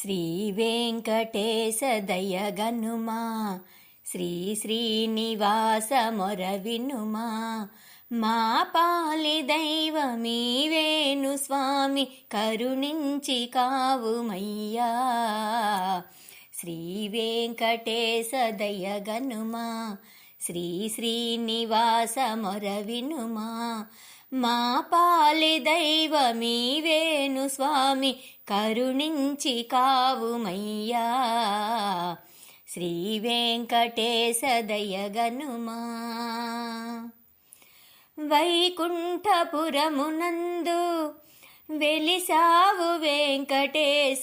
శ్రీ వెంకటేశ దయగనుమా శ్రీ శ్రీనివాస మొర వినుమా మా పాలి దైవమీవేను స్వామి కరుణించి కావుమయ్యా శ్రీ వెంకటేశ దయగనుమా శ్రీ శ్రీనివాస మొరవినుమా మా పాలి దైవమీవేను స్వామి కరుణించి కావుమయ్యా. శ్రీ వెంకటేశ దయగనుమా. వైకుంఠపురమునందు వెలిసావు వెంకటేశ.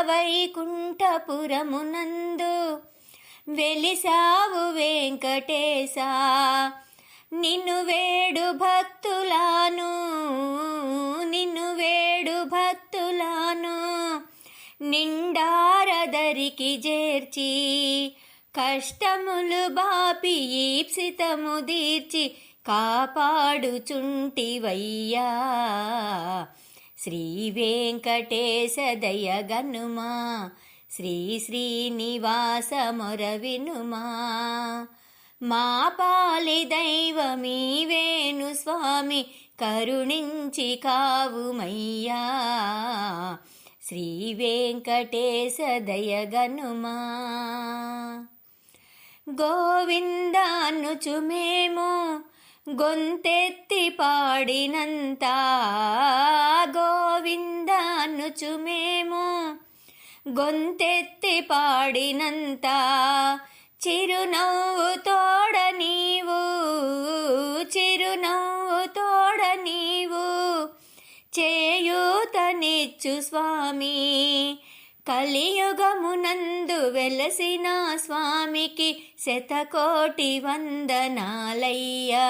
వైకుంఠపురమునందు వెలిసావు వెంకటేశ. నిన్ను వేడు భక్తులాను నిన్ను వేడు భక్తులాను నిండారదరికి చేర్చి కష్టములు బాపి ఈప్సితము దీర్చి కాపాడుచుంటివయ్యా. శ్రీ వెంకటేశ దయగనుమా శ్రీ శ్రీనివాస మొరవినుమా. మా పాలి దైవమీవేను స్వామి కరుణించి కావుమయ్యా శ్రీ వెంకటేశ దయగనుమా. గోవిందానుచు మేము గొంతెత్తి పాడినంత. గోవిందానుచు మేము గొంతెత్తి పాడినంత చిరునవ్వు తోడ నీవు చిరునవ్వు తోడ నీవు చేయూతనిచ్చు స్వామి. కలియుగమునందు వెలసిన స్వామికి శతకోటి వందనాలయ్యా.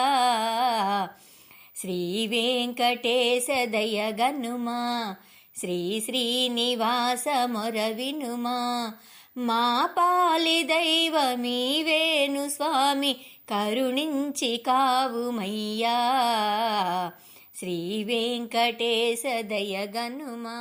శ్రీ వెంకటేశ దయగనుమా శ్రీ శ్రీనివాస మొరవినుమా. మా పాలి దైవమీవేను స్వామి కరుణించి కావుమయ్యా శ్రీ వెంకటేశ దయగనుమా.